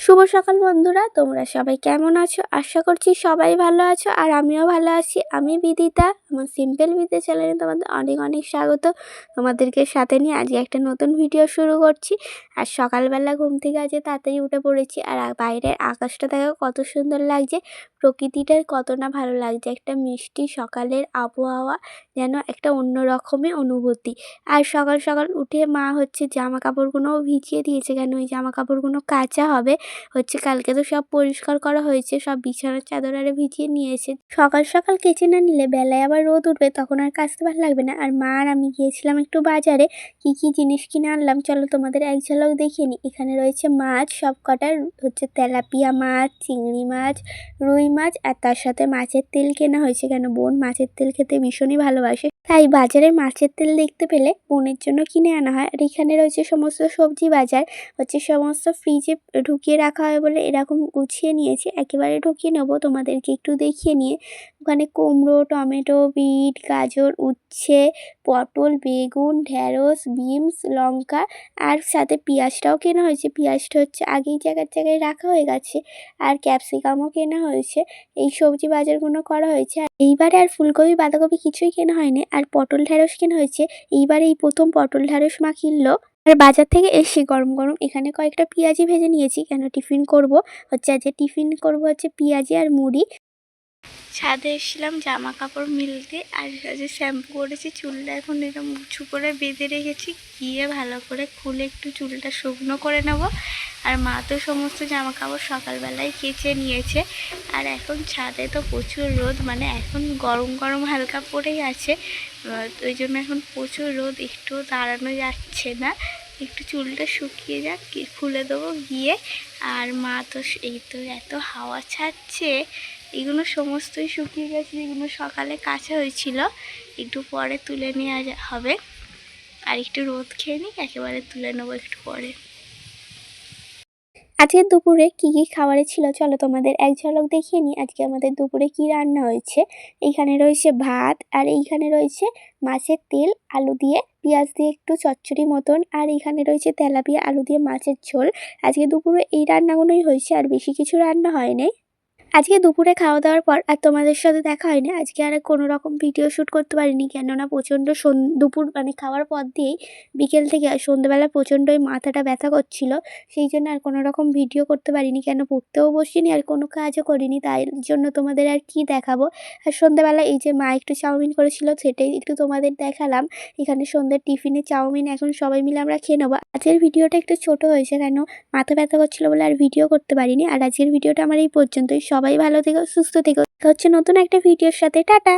শুভ সকাল বন্ধুরা, তোমরা সবাই কেমন আছো? আশা করছি সবাই ভালো আছো আর আমিও ভালো আছি। আমি বিদিতা। আমার সিম্পল বিদে চ্যানেলে তোমাদের অনেক অনেক স্বাগত। তোমাদেরকে সাথে নিয়ে আজকে একটা নতুন ভিডিও শুরু করছি। আর সকালবেলা ঘুম থেকে আজকে তাড়াতাড়ি উঠে পড়েছি। আর বাইরের আকাশটা দেখো কত সুন্দর লাগছে। প্রকৃতিটার কত না ভালো লাগছে। একটা মিষ্টি সকালের আবহাওয়া, যেন একটা অন্য রকমই অনুভূতি। আর সকাল সকাল উঠে মা হচ্ছে জামা কাপড়গুলোও ভিজিয়ে দিয়েছে। কেন ওই জামা কাপড়গুলো কাঁচা হবে? হচ্ছে কালকে তো সব পরিষ্কার করা হয়েছে। সব বিছানার চাদর আরে ভিজিয়ে নিয়েছে। সকাল সকাল কেচে না নিলে বেলায় আবার রোদ উঠবে তখন আর কাচতে ভালো লাগবে না। আর মা আর আমি গিয়েছিলাম একটু বাজারে, কি কি জিনিস কিনে আনলাম। চলো তোমাদের এক ঝলক দেখিয়ে নিই এখানে রয়েছে মাছ সব কটার হচ্ছে তেলাপিয়া মাছ, চিংড়ি মাছ, রুই মাছ, আর তার সাথে মাছের তেল কেনা হয়েছে কেন? বোন মাছের তেল খেতে ভীষণই ভালোবাসে। তাই বাজারে মাছের তেল দেখতে পেলে বোনের জন্য কিনে আনা হয়। আর এখানে রয়েছে সমস্ত সবজি বাজার, হচ্ছে সমস্ত ফ্রিজে ঢুকিয়ে রাখা হয় বলে এরকম গুছিয়ে নিয়েছি। একেবারে ঢুকিয়ে নেব, তোমাদেরকে একটু দেখিয়ে নিয়ে ওখানে কুমড়ো, টমেটো, বিট, গাজর, উচ্ছে, পটল, বেগুন ঢ্যাঁড়স বিনস, লঙ্কা আর সাথে পেঁয়াজটাও কেনা হয়েছে। পেঁয়াজটা হচ্ছে আগেই জায়গার জায়গায় রাখা হয়ে গেছে আর ক্যাপসিকামও কেনা হয়েছে। এই সবজি বাজারগুলো করা হয়েছে। আর এইবারে আর ফুলকপি, বাঁধাকপি কিছুই কেনা হয়নি আর পটল ঢ্যাঁড়স কেনা হয়েছে। এইবারে এই প্রথম পটল ঢ্যাঁড়স মা কিনলো। আর বাজার থেকে এসে গরম গরম এখানে কয়েকটা পেঁয়াজি ভেজে নিয়েছি। কেন? টিফিন করব হচ্ছে আজকে। টিফিন করব হচ্ছে পেঁয়াজি আর মুড়ি। ছাদে এসেছিলাম জামা কাপড় মিলতে, আর আজকে শ্যাম্পু করেছি, চুলটা এখন এরকম উঁচু করে বেঁধে রেখেছি, গিয়ে ভালো করে খুলে একটু চুলটা শুকনো করে নেব। আর মা তো সমস্ত জামা কাপড় সকালবেলায় কেচে নিয়েছে, আর এখন ছাদে তো প্রচুর রোদ মানে এখন গরম গরম হালকা পড়েই আছে ওই জন্য এখন প্রচুর রোদ একটু দাঁড়ানো যাচ্ছে না। একটু চুলটা শুকিয়ে যাক খুলে দেবো গিয়ে। আর মা তো এই তো এত হাওয়া ছাড়ছে এগুলো সমস্তই শুকিয়ে গেছে এগুলো সকালে কাঁচা হয়েছিল, একটু পরে তুলে নেওয়া হবে। আর একটু রোদ খেয়ে নিই একেবারে তুলে নেব একটু পরে। আজকে দুপুরে কি কি খাবারে ছিল? চলো তোমাদের এক ঝলক দেখিয়ে নিই, আজকে আমাদের দুপুরে কি রান্না হয়েছে। এইখানে রয়েছে ভাত, আর এইখানে রয়েছে মাছের তেল, আলু দিয়ে পেঁয়াজ দিয়ে একটু চচ্চড়ি মতন, আর এইখানে রয়েছে তেলাপিয়া, আলু দিয়ে মাছের ঝোল। আজকে দুপুরে এই রান্নাগুলোই হয়েছে, আর বেশি কিছু রান্না হয়নি। আজকে দুপুরে খাওয়া দাওয়ার পর আর তোমাদের সাথে দেখা হয়নি। আজকে আর কোনো রকম ভিডিও শ্যুট করতে পারিনি। কেননা প্রচণ্ড দুপুর মানে খাওয়ার পর দিয়েই বিকেল থেকে সন্ধ্যেবেলা প্রচণ্ডই মাথাটা ব্যথা করছিল। সেই জন্য আর কোনো রকম ভিডিও করতে পারিনি। কেন পড়তেও বসিনি আর কোনো কাজও করিনি। তাই জন্য তোমাদের আর কি দেখাবো? আর সন্ধ্যেবেলা এই যে মা একটু চাউমিন করেছিল, সেটাই একটু তোমাদের দেখালাম। এখানে সন্ধ্যের টিফিনে চাউমিন এখন সবাই মিলে আমরা খেয়ে নেব। আজকের ভিডিওটা একটু ছোট হয়েছে, কেন মাথা ব্যথা করছিল বলে আর ভিডিও করতে পারিনি। আর আজকের ভিডিওটা আমার এই পর্যন্তই। সবাই ভালো থেকো সুস্থ থেকো। হচ্ছে নতুন একটা ভিডিওর সাথে। টাটা!